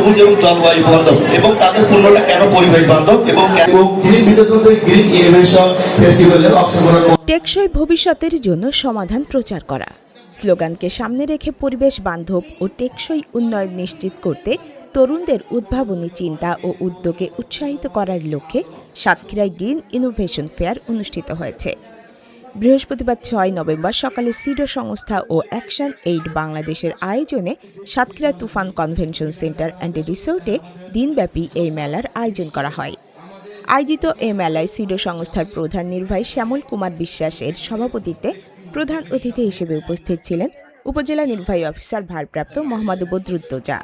সবুজ এবং জলবায়ু বান্ধব। এবং তাদের পণ্যটা কেন পরিবেশ বান্ধব এবং গ্রিন ইনোভেশন ফেস্টিভ্যালে অংশগ্রহণ টেকসই ভবিষ্যতের জন্য সমাধান প্রচার করা। স্লোগানকে সামনে রেখে পরিবেশ বান্ধব ও টেকসই উন্নয়ন নিশ্চিত করতে তরুণদের উদ্ভাবনী চিন্তা ও উদ্যোগে উৎসাহিত করার লক্ষ্যে সাতক্ষীরায় গ্রিন ইনোভেশন ফেয়ার অনুষ্ঠিত হয়েছে। বৃহস্পতিবার ছয় নভেম্বর সকালে সিডো সংস্থা ও অ্যাকশন এইড বাংলাদেশের আয়োজনে Satkhira Tufan convention centre and রিসোর্টে দিনব্যাপী এই মেলার আয়োজন করা হয়। আয়োজিত এ মেলায় সিডো সংস্থার প্রধান নির্বাহী শ্যামল কুমার বিশ্বাসের সভাপতিত্বে প্রধান অতিথি হিসেবে উপস্থিত ছিলেন উপজেলা নির্বাহী অফিসার ভারপ্রাপ্ত মোহাম্মদ বদরুদ্দোজা।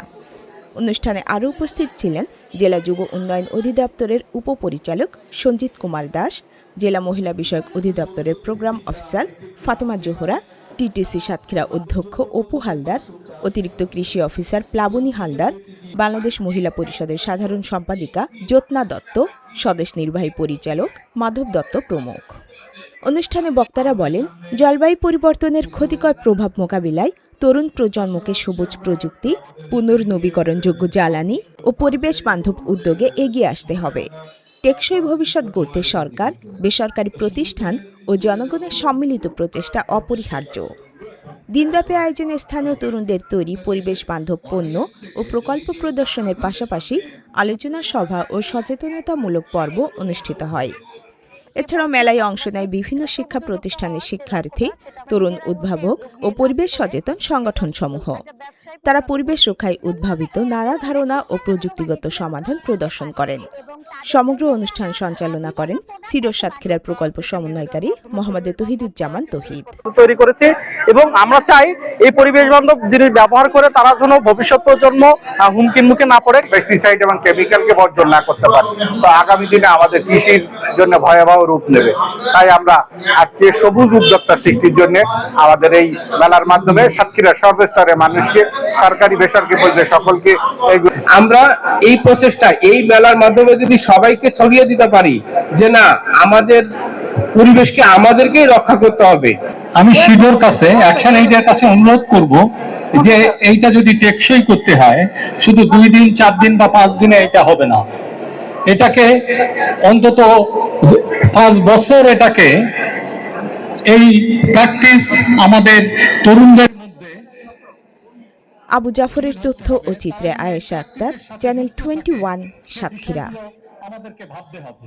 অনুষ্ঠানে আরও উপস্থিত ছিলেন জেলা যুব উন্নয়ন অধিদপ্তরের উপপরিচালক সঞ্জিত কুমার দাস জেলা মহিলা বিষয়ক অধিদপ্তরের programme officer Fatema Zohra, TTC Satkhira অধ্যক্ষ অপু হালদার, অতিরিক্ত কৃষি অফিসার প্লাবনী হালদার, বাংলাদেশ মহিলা পরিষদের সাধারণ সম্পাদিকা জ্যোৎনা দত্ত, স্বদেশ নির্বাহী পরিচালক মাধব দত্ত প্রমুখ। অনুষ্ঠানে বক্তারা বলেন, জলবায়ু পরিবর্তনের ক্ষতিকর প্রভাব মোকাবিলায় তরুণ প্রজন্মকে সবুজ প্রযুক্তি, পুনর্নবীকরণযোগ্য জ্বালানি ও পরিবেশ বান্ধব উদ্যোগে এগিয়ে আসতে হবে। টেকসই ভবিষ্যৎ গড়তে সরকার, বেসরকারি প্রতিষ্ঠান ও জনগণের সম্মিলিত প্রচেষ্টা অপরিহার্য। দিনব্যাপী আয়োজনে স্থানীয় তরুণদের তৈরি পরিবেশ বান্ধব পণ্য ও প্রকল্প প্রদর্শনের পাশাপাশি আলোচনা সভা ও সচেতনতামূলক পর্ব অনুষ্ঠিত হয়। এছাড়াও মেলায় অংশ নেয় বিভিন্ন শিক্ষা প্রতিষ্ঠানের শিক্ষার্থী, তরুণ উদ্ভাবক ও পরিবেশ সচেতন সংগঠনসমূহ। তারা পরিবেশ রক্ষায় উদ্ভাবিত নানা ধারণা ও প্রযুক্তিগত সমাধান প্রদর্শন করেন। সমগ্র অনুষ্ঠান সঞ্চালনা করেন সিরো সাতক্ষীরার প্রকল্প সমন্বয়কারী মোহাম্মদ তহিদুজ্জামান তহিদ। তৈরি করেছি এবং আমরা চাই এই পরিবেশ বান্ধব জিনিস ব্যবহার করে তারা যেন ভবিষ্যৎ প্রজন্ম হুমকির মুখে না পড়ে। পেস্টিসাইড এবং কেমিক্যালকে বর্জন না করতে পারে। তো আগামী দিনে আমাদের কৃষির জন্য ভয়াবহ রূপ নেবে। তাই আমরা আজকে সবুজ উদ্যোক্তা সৃষ্টির জন্য আমাদের এই মেলার মাধ্যমে সাতক্ষীরার সর্বস্তরের মানুষকে সরকারি বেসরকারি পর্যায়ে সকলকে আমরা এই প্রচেষ্টা এই মেলার মাধ্যমে যদি সবাইকে ছড়িয়ে দিতে পারি যে না আমাদের পরিবেশকে আমাদেরকেই রক্ষা করতে হবে। আমি শিডোর কাছে অ্যাকশন এইডের কাছে অনুরোধ করব যে এইটা যদি টেকসই করতে হয় শুধু দুই দিন চার দিন বা পাঁচ দিনে এটা হবে না। এটাকে অন্তত পাঁচ বছর এটাকে এই প্র্যাকটিস আমাদের তরুণদের আবু জাফরের তথ্য ও চিত্রে Ayesha Akter channel twenty one Satkhira. আমাদেরকে ভাবতে হবে।